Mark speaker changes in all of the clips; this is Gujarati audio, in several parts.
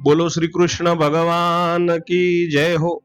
Speaker 1: બોલો શ્રી કૃષ્ણ ભગવાન કી જય હો.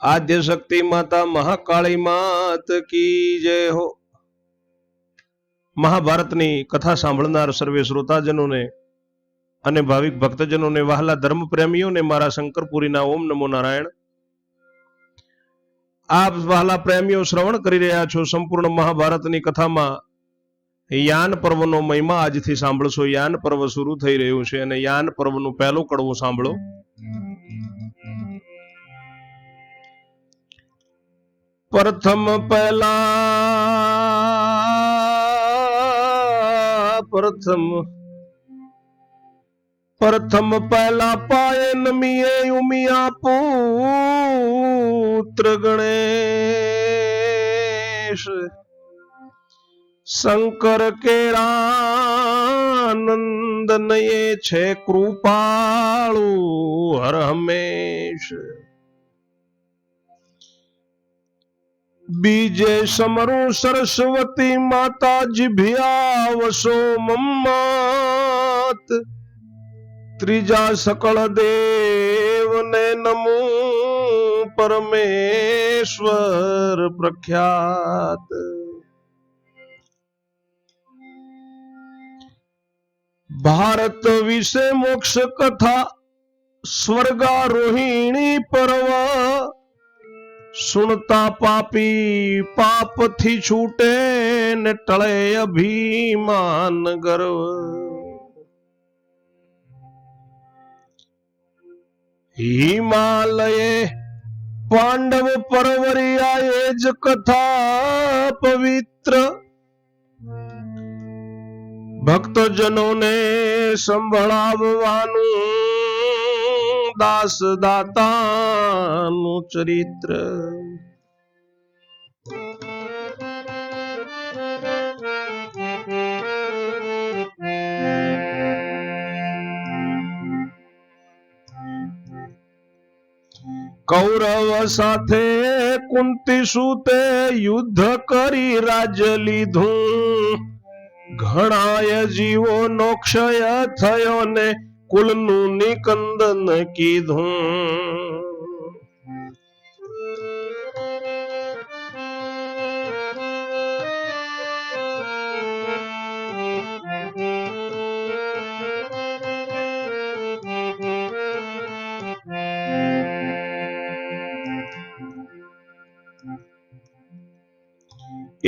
Speaker 1: આદ્ય શક્તિ માતા મહાકાળી માત કી જય હો. મહાભારતની કથા સાંભળનાર સર્વે શ્રોતાજનોને અને ભાવિક ભક્તજનોને વહાલા ધર્મ પ્રેમીઓને મારા શંકરપુરીના ઓમ નમો નારાયણ. આપ વહાલા પ્રેમીઓ શ્રવણ કરી રહ્યા છો સંપૂર્ણ મહાભારતની કથામાં યાન પર્વનો મહિમા આજથી સાંભળશો યાન પર્વ શરૂ થઈ રહ્યું છે અને યાન પર્વનું પહેલો કડવો સાંભળો. પ્રથમ પહેલા, પ્રથમ પ્રથમ પહેલા પાય નમીએ ઉમિયા પુત્ર ગણેશ. શંકર કેરાનંદ નયે છે કૃપાળુ હર હમેશ. બીજે સમરું સરસ્વતી માતાજી જીભ્યા મમ્માત. ત્રીજા સકળ દેવને નમો પરમેશ્વર પ્રખ્યાત. ભારત વિશે મોક્ષ કથા, સ્વર્ગારોહિણી પર્વ. સુનતા પાપી પાપથી છૂટે ને ટળે અભિમાન ગર્વ. હિમાલયે પાંડવ પરવરિયા એ જ કથા પવિત્ર. ભક્તજનોને સંભળાવવાનું દાસ દાતાનું ચરિત્ર. કૌરવ સાથે કુંતી સુતે યુદ્ધ કરી રાજ લીધું. ઘણાય જીવો નો ક્ષય થયો ને કુલનું નિકંદન કીધું.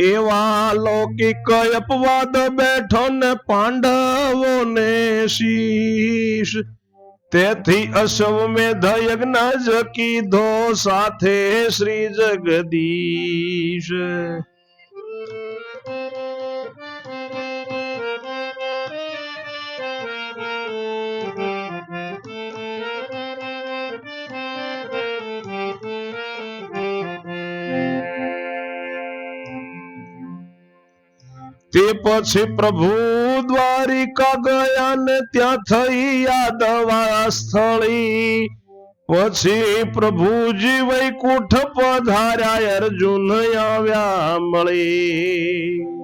Speaker 1: એવા લૌકિક અપવાદ બેઠો ને પાંડવો ને શીશ. તેથી અશ્વમેધ યજ્ઞ જ કીધો સાથે શ્રી જગદીશ. પછી પ્રભુ દ્વારિકા ગયા ને ત્યાં થઈ યાદવા સ્થળી. પછી પ્રભુજી વૈકુંઠ પધાર્યા, અર્જુન આવ્યા મળી.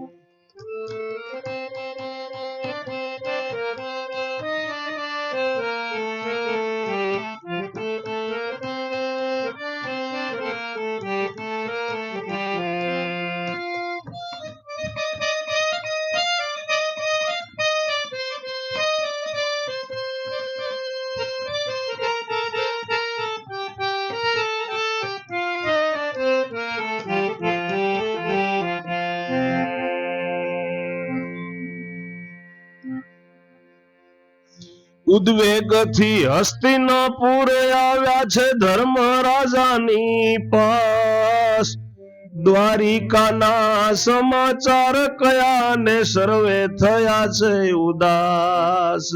Speaker 1: ઉદ્વેગથી હસ્તિનાપુરે આવ્યા છે ધર્મ રાજાની પાસ. દ્વારિકાના સમાચાર કયા ને સર્વે થયા છે ઉદાસ.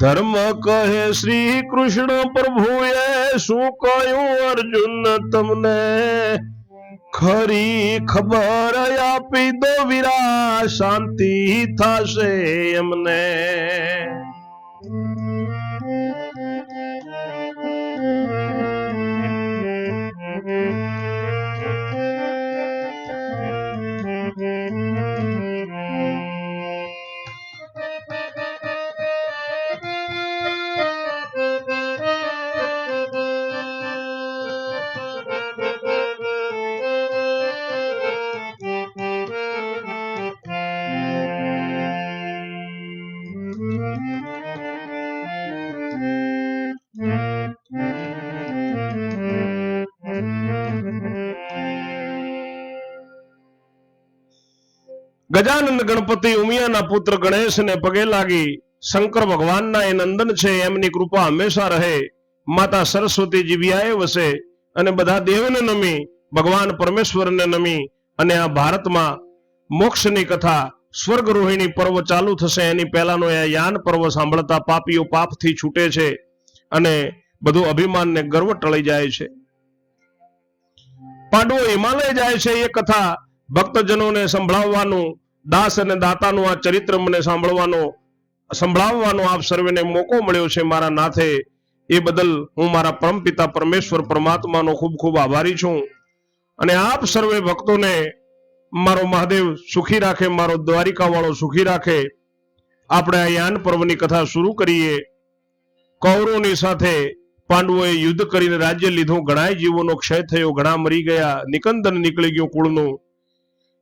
Speaker 1: ધર્મ કહે શ્રી કૃષ્ણ પ્રભુએ શું કહ્યું અર્જુન તમને? ખરી ખબર આપી દો વીરા શાંતિ થશે એમને. ગજાનંદ ગણપતિ ઉમિયાના પુત્ર ગણેશને પગે લાગી શંકર ભગવાનના એ નંદન છે, એમની કૃપા હંમેશા રહે. માતા સરસ્વતી જીવ્યાએ વસે અને બધા દેવને નમી, ભગવાન પરમેશ્વરને નમી અને આ ભારતમાં મોક્ષની કથા સ્વર્ગ રોહિણી પર્વ ચાલુ થશે. એની પહેલાનો એ યાન પર્વ સાંભળતા પાપીઓ પાપથી છૂટે છે અને બધું અભિમાનને ગર્વ ટળી જાય છે. પાંડવો હિમાલય જાય છે એ કથા ભક્તજનોને સંભળાવવાનું દાસ અને દાતાનું આ ચરિત્ર મને સાંભળવાનો, સંભળાવવાનો આપ સર્વેને મોકો મળ્યો છે મારા નાથે. એ બદલ હું મારા પરમપિતા પરમેશ્વર પરમાત્માનો ખૂબ ખૂબ આભારી છું. અને આપ સર્વે ભક્તોને મારો મહાદેવ સુખી રાખે, મારો દ્વારિકા વાળો સુખી રાખે. આપણે આ યાન પર્વની કથા શરૂ કરીએ. કૌરવની સાથે પાંડવોએ યુદ્ધ કરીને રાજ્ય લીધું ઘણા જીવોનો ક્ષય થયો, ઘણા મરી ગયા, નિકંદન નીકળી ગયું કુળનું.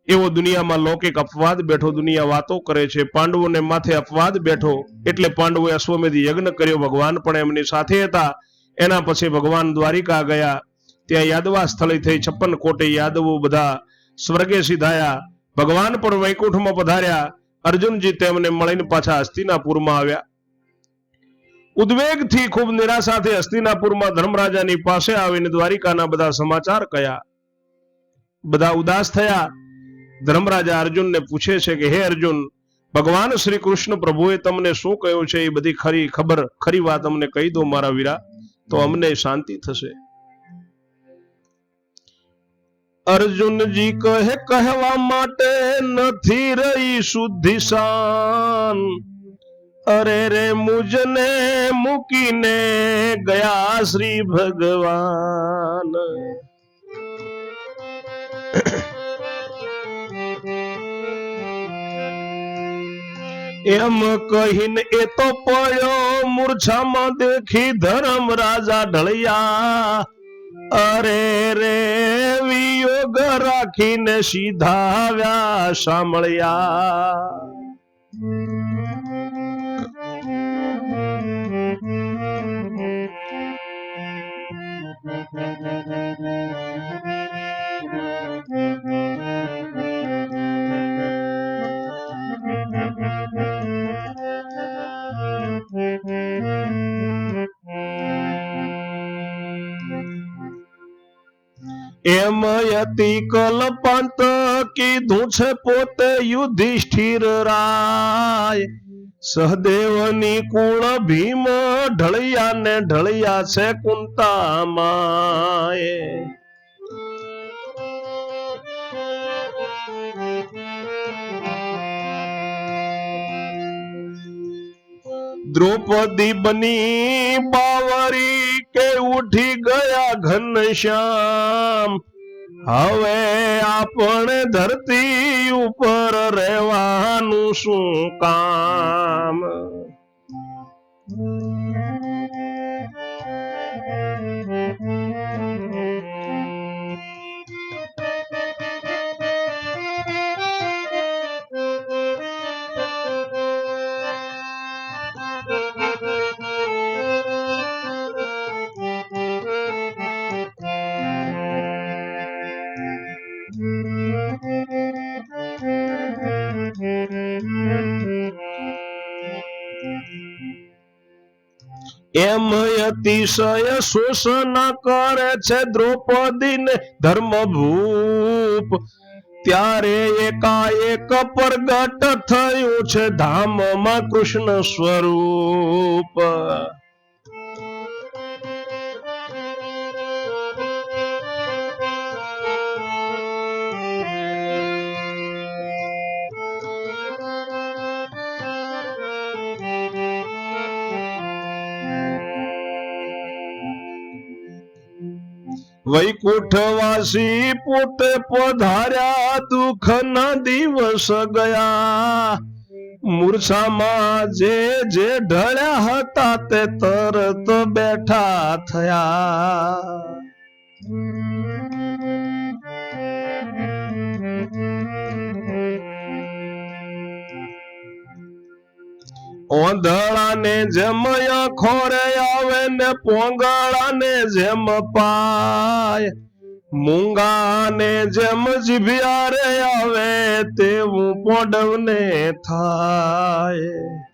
Speaker 1: એવો દુનિયામાં લૌકિક અપવાદ બેઠો દુનિયા વાતો કરે છે. પાંડવોને માથે અપવાદ બેઠો એટલે પાંડવોએ અશ્વમેધ યજ્ઞ કર્યો. ભગવાન પણ એમની સાથે હતા. એના પછી ભગવાન દ્વારિકા ગયા. ત્યાં યાદવા સ્થળે થઈ છપ્પન કોટે યાદવો બધા સ્વર્ગે સીધાયા. ભગવાન પણ વૈકુંઠમાં પધાર્યા. અર્જુનજી તેમને મળીને પાછા હસ્તિનાપુરમાં આવ્યા. ઉદ્વેગથી ખૂબ નિરાશાથી હસ્તિનાપુરમાં ધર્મરાજાની પાસે આવીને દ્વારિકાના બધા સમાચાર કયા. બધા ઉદાસ થયા. ધર્મરાજા અર્જુનને પૂછે છે કે, હે અર્જુન, ભગવાન શ્રી કૃષ્ણ પ્રભુએ તમને શું કહ્યું છે? એ બધી ખરી ખબર, ખરી વાત અમને કહી દો મારા વીરા, તો અમને શાંતિ થશે. અર્જુનજી કહે, કહેવા માટે નથી રહી શુદ્ધિ શાન. અરે રે, મુજને મૂકીને ગયા શ્રી ભગવાન. એમ કહીને એ તો પડ્યો મૂર્છામાં દેખી ધરમ રાજા ઢળિયા. અરે રે વિયોગ રાખીને સીધા આવ્યા સાંભળ્યા એમ યતિ કલ્પંત કીધું છે પોતે યુધિષ્ઠિર રાય. સહદેવની કુળ ભીમ ઢળિયા ને ઢળિયા છે કુંતામાય. દ્રૌપદી બની બાવરી કે ઉઠી ગયા ઘનશ્યામ હવે આપણે ધરતી ઉપર રહેવાનું શું કામ? એમ અતિશય શોષણ કરે છે દ્રૌપદીને ધર્મભૂપ. ત્યારે એકાએક પ્રગટ થયું છે ધામમાં કૃષ્ણ સ્વરૂપ. વૈકુંઠવાસી પોતે પધાર્યા, દુઃખ ના દિવસ ગયા. મૂર્છામાં જે જે ઢળ્યા હતા તે તરત બેઠા થયા. ઓંધળાને જેમ ખોરે આવે ને પોંગળાને જેમ પાય, મૂંગાને જેમ જીભિયારે આવે તેવું પોડવને થાય.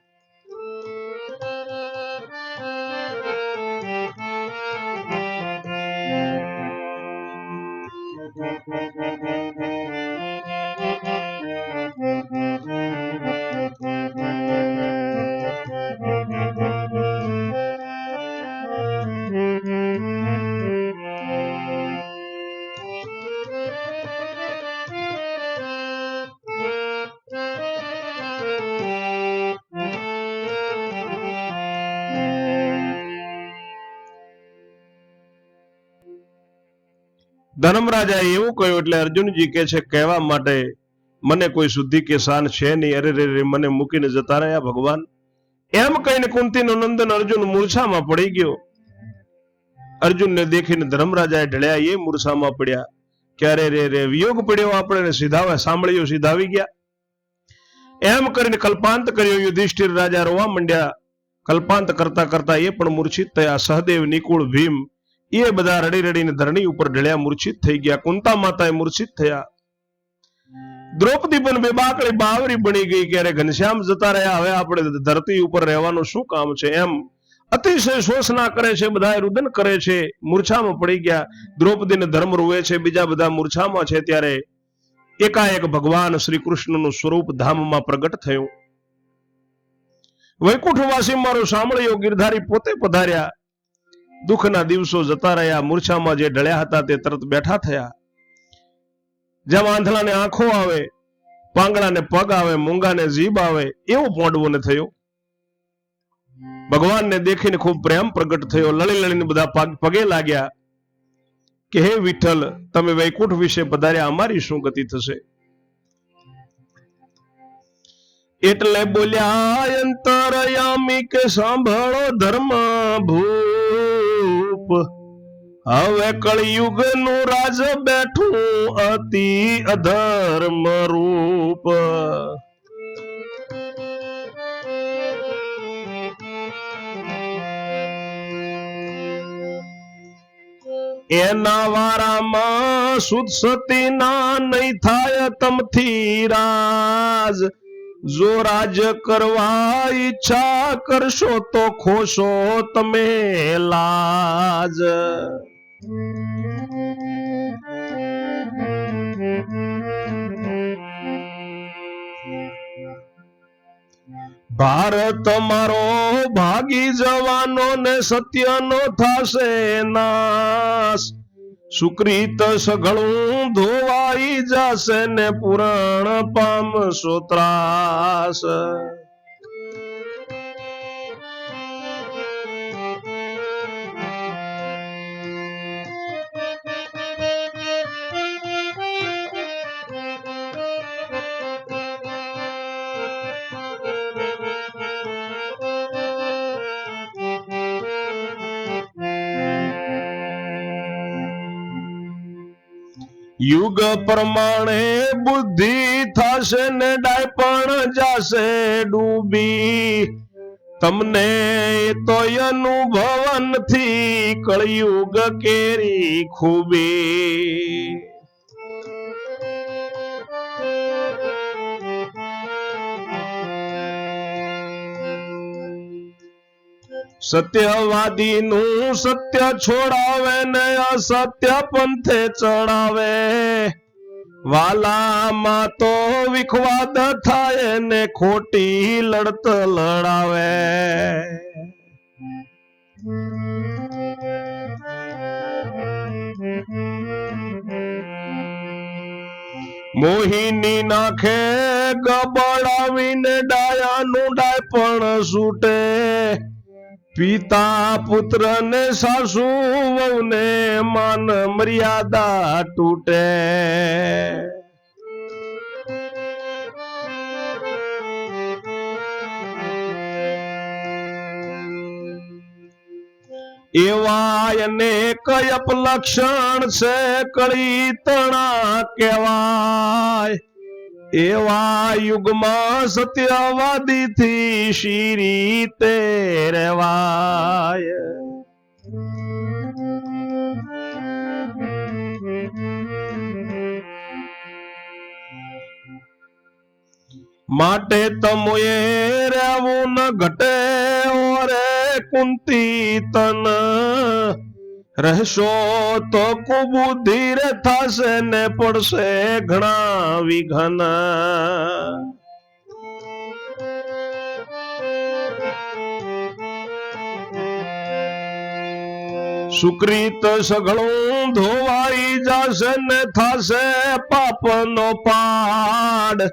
Speaker 1: ધર્મરાજાએ એવું કહ્યું, એટલે અર્જુનજી કે છે, કહેવા માટે મને કોઈ શુદ્ધિ કે શાન છે નહીં. અરે રે રે મને મૂકીને જતા રહ્યા ભગવાન. એમ કહીને કુંતીનો નંદન અર્જુન મૂર્છામાં પડી ગયો. અર્જુનને દેખીને ધર્મરાજાએ ઢળ્યા, એ મૂર્છામાં પડ્યા. ક્યારે રે રે, વિયોગ પડ્યો આપણે સીધા સાંભળ્યો સીધાવી ગયા. એમ કરીને કલ્પાંત કર્યો, યુધિષ્ઠિર રાજા રોવા મંડ્યા. કલ્પાંત કરતા કરતા એ પણ મૂર્છિત થયા. સહદેવ નિકુળ ભીમ એ બધા રડી રડીને ધરણી ઉપર ઢળ્યા, મૂર્છિત થઈ ગયા. કુંતા માતા મૂર્છિત થયા. દ્રૌપદી પણ બે બાવરી બની ગઈ ક્યારે ઘનશ્યામ જતા રહ્યા. હવે આપણે ધરતી ઉપર રહેવાનું શું કામ છે? એમ અતિશય શોષના કરે છે બધા રુદન કરે છે, મૂર્છામાં પડી ગયા. દ્રૌપદીને ધર્મ રૂવે છે, બીજા બધા મૂર્છામાં છે. ત્યારે એકાએક ભગવાન શ્રી કૃષ્ણનું સ્વરૂપ ધામમાં પ્રગટ થયું. વૈકુંઠવાસી મારું સાંભળ્યો, ગિરધારી પોતે પધાર્યા. દુઃખના દિવસો જતા રહ્યા, મૂર્છામાં જે ઢળ્યા હતા તે તરત બેઠા થયા. જેમ આંધળાને આંખો આવે, પાંગળાને પગ આવે, મૂંગાને જીભ આવે, એવું પોંડવોને થયું. ભગવાનને દેખીને ખૂબ પ્રેમ પ્રગટ થયો. લળી લળીને બધા પગે લાગ્યા કે, હે વિઠ્ઠલ, તમે વૈકુંઠ વિશે પધાર્યા, અમારી શું ગતિ થશે? એટલે બોલ્યા અંતરયામી કે સાંભળો ધર્મ ભૂપ હવે કળિયુગનું રાજ બેઠું અતિ અધર્મ રૂપ. એના વારામાં સુદ સતી ના નહીં થાય તમથી રાજ. જો રાજ કરવા ઈચ્છા કરશો તો ખોશો તમે, લાજ. ભારત મારો ભાગી જવાનો ને સત્યનો થશે નાશ. સુકૃત સઘળું ધોવાઈ જશે ને પુરાણ પામશો ત્રાસ યુગ પ્રમાણે બુદ્ધિ થશે ને ડાય પણ જાશે ડૂબી. તમને તો અનુભવનથી કળિયુગ કેરી ખૂબી. સત્યવાદી નું સત્ય છોડાવે ને અસત્ય પંથે ચડાવે. વાલામાં તો વિખવાદ થાય, ને ખોટી લડત લડાવે. મોહિની નાખે ગબડાવીને ડાયાનું ડાય પણ છૂટે પિતા પુત્ર ને સાસુ વહુને માન મર્યાદા તૂટે. એવા કયપ લક્ષણ છે કળી તણા કહેવાય. એવા યુગમાં સત્યવાદી થી શિરી રીતે માટે તમોએ રહેવું ન ઘટે ઓરે કુંતી તન રહેશો તો કુબુદ્ધિ રે થશે ને પડશે ઘણા વિઘન. સુકૃત સઘળું ધોવાઈ જશે ને થશે પાપનો પાડ.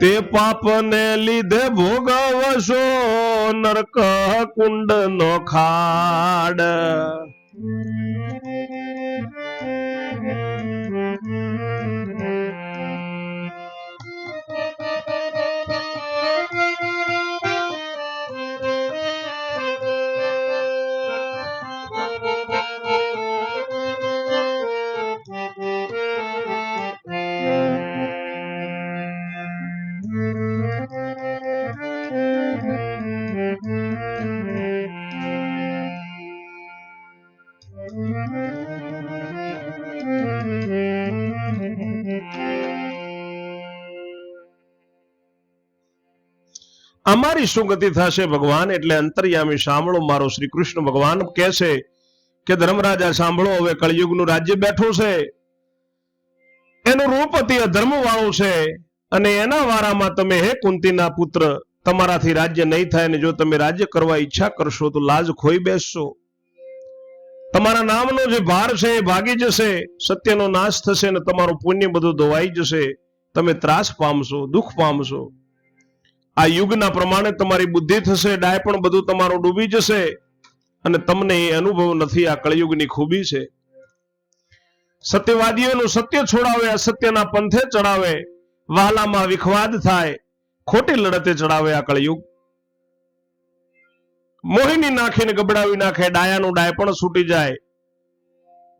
Speaker 1: તે પાપને લીધે ભોગવશો નરક કુંડ નો ખાડ. અમારી શું ગતિ થશે ભગવાન એટલે અંતર્યામી સાંભળો મારો શ્રી કૃષ્ણ ભગવાન કહે કે ધર્મરાજા સાંભળો, હવે કળિયુગનું રાજ્ય બેઠું છે. એનું રૂપ અતિ અધર્મ વાળું છે અને એના વારામાં તમે હે કુંતીના પુત્ર, તમારાથી રાજ્ય નહીં થાય અને જો તમે રાજ્ય કરવા ઈચ્છા કરશો તો લાજ ખોઈ બેસશો. તમારા નામનો જે ભાર છે એ ભાગી જશે, સત્યનો નાશ થશે અને તમારું પુણ્ય બધું ધોવાઈ જશે. તમે ત્રાસ પામશો, દુઃખ પામશો. આ યુગના પ્રમાણે તમારી બુદ્ધિ થશે, ડાય પણ બધું તમારું ડૂબી જશે અને તમને એ અનુભવ નથી, આ કળિયુગની ખૂબી છે. સત્યવાદીઓનું સત્ય છોડાવે, અસત્યના પંથે ચડાવે વહાલામાં વિખવાદ થાય, ખોટી લડતે ચડાવે આ કળિયુગ. મોહિની નાખીને ગબડાવી નાખે, ડાયાનું ડાય પણ છૂટી જાય.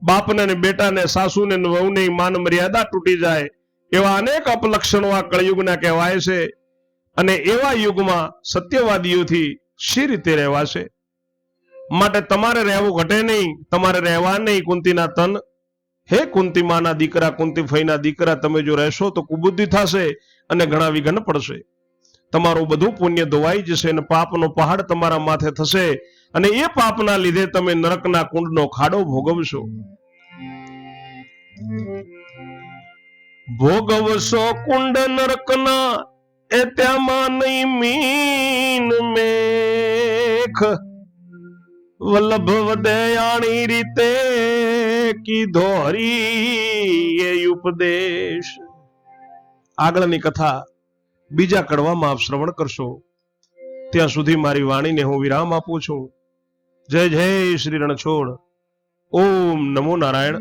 Speaker 1: બાપને ને બેટાને, સાસુને વહુને માન મર્યાદા તૂટી જાય. એવા અનેક અપલક્ષણો આ કળયુગના કહેવાય છે. અને એવા યુગમાં સત્યવાદીઓથી શી રીતે રહેવાશે? માટે તમારે રહેવું ઘટે નહીં, તમારે રહેવા નહીં, કુંતીના તન. હે કુંતીમાના દીકરા, કુંતી ફઈના દીકરા, તમે જો રહેશો તો કુબુદ્ધિ થશે અને ઘણા વિઘન પડશે. તમારું બધું પુણ્ય ધોવાઈ જશે અને પાપનો પહાડ તમારા માથે થશે અને એ પાપના લીધે તમે નરકના કુંડનો ખાડો ભોગવશો. ભોગવશો કુંડ નરકના એ ત્યાંમાં નહીં મીન મેખ વલ્લભ વદયાણી રીતે કીધો હરી એ ઉપદેશ. આગળની કથા બીજા કડવામાં આપ શ્રવણ કરશો. ત્યાં સુધી મારી વાણીને હું વિરામ આપું છું. જય જય શ્રી રણછોડ. ઓમ નમો નારાયણ.